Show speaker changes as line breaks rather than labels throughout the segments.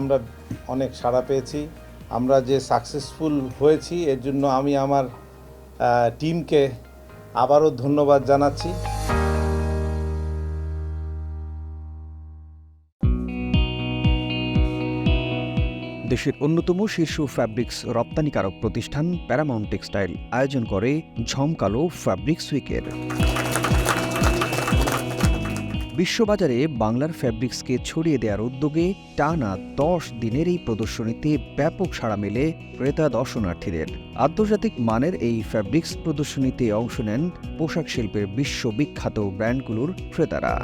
আমরা অনেক সাড়া পেয়েছি। আমরা যে সাকসেসফুল হয়েছি, এর জন্য আমি আমার টিমকে আবারও ধন্যবাদ জানাচ্ছি।
দেশের অন্যতম শীর্ষ ফ্যাব্রিক্স রপ্তানিকারক প্রতিষ্ঠান প্যারামাউন্ট টেক্সটাইল আয়োজন করে ঝমকালো ফ্যাব্রিক্স উইকের বিশ্ববাজারে বাংলার ফ্যাব্রিক্সকে ছড়িয়ে দেওয়ার উদ্যোগে টানা দশ দিনের এই প্রদর্শনীতে ব্যাপক সাড়া মেলে ক্রেতা দর্শনার্থীদের। আন্তর্জাতিক মানের এই ফ্যাব্রিক্স প্রদর্শনীতে অংশ নেন পোশাক শিল্পের বিশ্ববিখ্যাত ব্র্যান্ডগুলোর ক্রেতারা।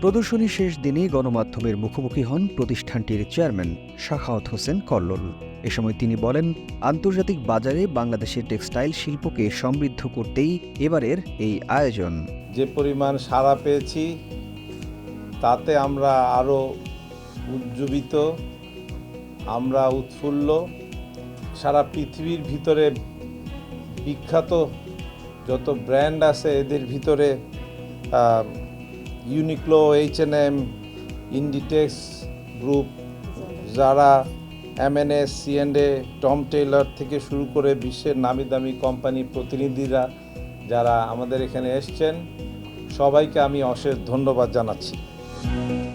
প্রদর্শনী শেষ দিনে গণমাধ্যমের মুখোমুখি হন প্রতিষ্ঠানটির চেয়ারম্যান শাখাওয়াত হোসেন কল্লোল। এ সময় তিনি বলেন, আন্তর্জাতিক বাজারে বাংলাদেশের টেক্সটাইল শিল্পকে সমৃদ্ধ করতেই এবারের এই আয়োজন।
যে পরিমাণ সাড়া পেয়েছি, তাতে আমরা আরও উজ্জীবিত, আমরা উৎফুল্ল। সারা পৃথিবীর ভিতরে বিখ্যাত যত ব্র্যান্ড আছে, এদের ভিতরে Uniqlo H and M Inditex group যারা এমএনএস সিএনডে টম টেইলর থেকে শুরু করে বিশ্বের নামি দামি কোম্পানি প্রতিনিধিরা যারা আমাদের এখানে এসছেন, সবাইকে আমি অশেষ ধন্যবাদ জানাচ্ছি।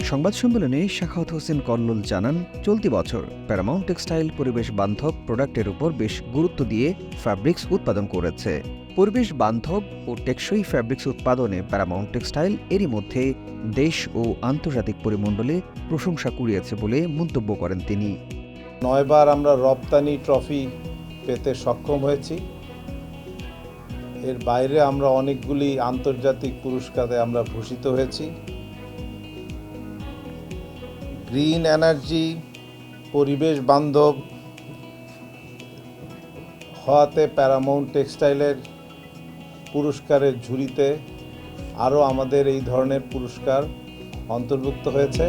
সংবাদ সম্মেলনে শাখাওয়াত হোসেন কল্লোল জানান, চলতি বছর প্যারামাউন্ট টেক্সটাইল পরিবেশ বান্ধব প্রোডাক্টের উপর বেশ গুরুত্ব দিয়ে ফ্যাব্রিক্স উৎপাদন করেছে। পরিবেশ বান্ধব ও টেকসই ফ্যাব্রিক্স উৎপাদনে প্যারামাউন্ট টেক্সটাইল এরই মধ্যে দেশ ও আন্তর্জাতিক পরিমণ্ডলে প্রশংসা কুড়িয়েছে বলে মন্তব্য করেন তিনি।
নয়বার আমরা রপ্তানি ট্রফি পেতে সক্ষম হয়েছি। এর বাইরে আমরা অনেকগুলি আন্তর্জাতিক পুরস্কারে আমরা ভূষিত হয়েছি। গ্রিন এনার্জি, পরিবেশ বান্ধব হওয়াতে প্যারামাউন্ট টেক্সটাইলের পুরস্কারের ঝুড়িতে আরও আমাদের এই ধরনের পুরস্কার অন্তর্ভুক্ত হয়েছে।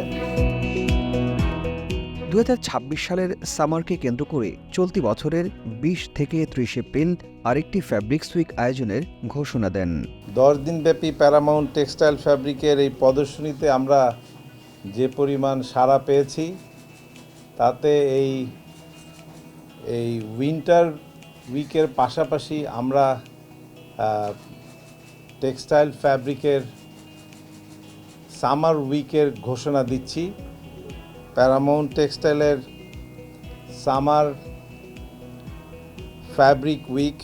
দু হাজার ছাব্বিশ সালের সামারকে কেন্দ্র করে চলতি বছরের বিশ থেকে ত্রিশ এপ্রিল আরেকটি ফ্যাব্রিক্স উইক আয়োজনের ঘোষণা দেন।
দশ দিনব্যাপী প্যারামাউন্ট টেক্সটাইল ফ্যাব্রিকের এই প্রদর্শনীতে আমরা যে পরিমাণ সাড়া পেয়েছি, তাতে এই এই উইন্টার উইকের পাশাপাশি আমরা টেক্সটাইল ফ্যাব্রিকের সামার উইকের ঘোষণা দিচ্ছি। প্যারামাউন্ট টেক্সটাইলের সামার ফ্যাব্রিক উইক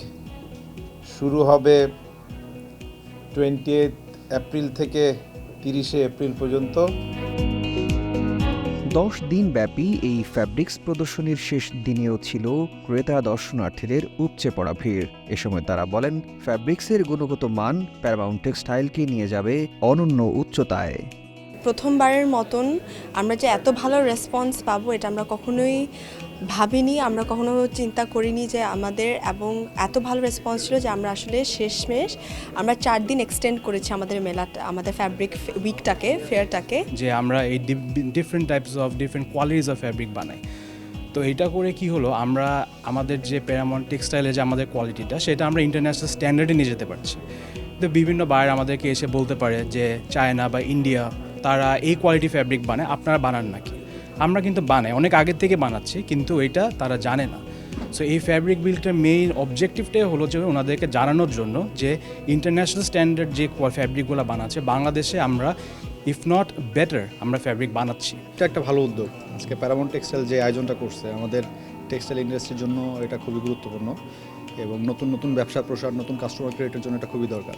শুরু হবে টোয়েন্টি এপ্রিল থেকে তিরিশে এপ্রিল পর্যন্ত।
দশ দিন ব্যাপী এই ফ্যাব্রিক্স প্রদর্শনীর শেষ দিনেও ছিল ক্রেতা দর্শনার্থীদের উপচে পড়া ভিড়। এ সময় তারা বলেন ফ্যাব্রিক্সের গুণগত মান প্যারামাউন্ট টেক্সটাইলকে নিয়ে যাবে অনন্য উচ্চতায়।
প্রথমবারের মতন আমরা যে এত ভালো রেসপন্স পাবো এটা আমরা কখনোই ভাবিনি, আমরা কখনো চিন্তা করিনি যে আমাদের এবং এত ভালো রেসপন্স ছিল যে আমরা আসলে শেষমেশ আমরা চার দিন এক্সটেন্ড করেছি আমাদের মেলাটা, আমাদের ফ্যাব্রিক উইকটাকে ফেয়ারটাকে
যে আমরা এই different types of different qualities of fabric বানাই। তো এটা করে কি হলো, আমরা আমাদের যে প্যারামন টেক্সটাইলের যে আমাদের কোয়ালিটিটা সেটা আমরা ইন্টারন্যাশনাল স্ট্যান্ডার্ডে নিয়ে যেতে পারছি। তো বিভিন্ন বায়ার আমাদেরকে এসে বলতে পারে যে চায়না বা ইন্ডিয়া তারা এই কোয়ালিটি ফ্যাব্রিক বানায়, আপনারা বানান নাকি? আমরা কিন্তু বানাই, অনেক আগের থেকে বানাচ্ছি, কিন্তু এটা তারা জানে না। সো এই ফ্যাব্রিক বিল্ডটার মেইন অবজেক্টিভটাই হলো যে ওনাদেরকে জানানোর জন্য যে ইন্টারন্যাশনাল স্ট্যান্ডার্ড যে ফ্যাব্রিকগুলো বানাচ্ছে, বাংলাদেশে আমরা ইফ নট বেটার আমরা ফ্যাব্রিক বানাচ্ছি।
এটা একটা ভালো উদ্যোগ। আজকে প্যারামাউন্ট টেক্সটাইল যে আয়োজনটা করছে, আমাদের টেক্সটাইল ইন্ডাস্ট্রির জন্য এটা খুবই গুরুত্বপূর্ণ এবং নতুন নতুন ব্যবসার প্রসার, নতুন কাস্টমার ক্রিয়েটের জন্য এটা খুবই দরকার।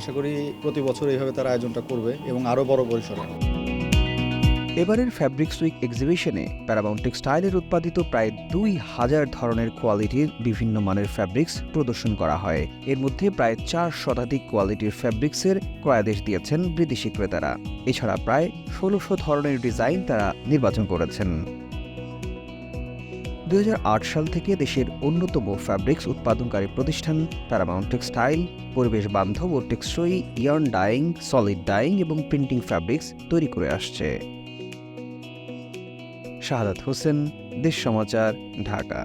আশা করি প্রতি বছর এইভাবে তারা আয়োজনটা করবে এবং আরও বড় পরিসরে।
এবারের ফ্যাব্রিক্স উইক এক্সিবিশনে প্যারামাউন্ট টেক্সটাইলের উৎপাদিত প্রায় দুই হাজার ধরনের কোয়ালিটির বিভিন্ন মানের ফ্যাব্রিক্স প্রদর্শন করা হয়। এর মধ্যে প্রায় চার শতাধিক কোয়ালিটির ফ্যাব্রিক্সের ক্রয়াদেশ দিয়েছেন বিদেশি ক্রেতারা। এছাড়া প্রায় ষোলোশো ধরনের ডিজাইন তারা নির্বাচন করেছেন। দুই হাজার আট সাল থেকে দেশের অন্যতম ফ্যাব্রিক্স উৎপাদনকারী প্রতিষ্ঠান প্যারামাউন্ট টেক্সটাইল পরিবেশ বান্ধব ও টেক্সই ইয়ার্ন ডাইং সলিড ডাইং এবং প্রিন্টিং ফ্যাব্রিক্স তৈরি করে আসছে। শাহাদাত হোসেন, দেশ সমাচার, ঢাকা।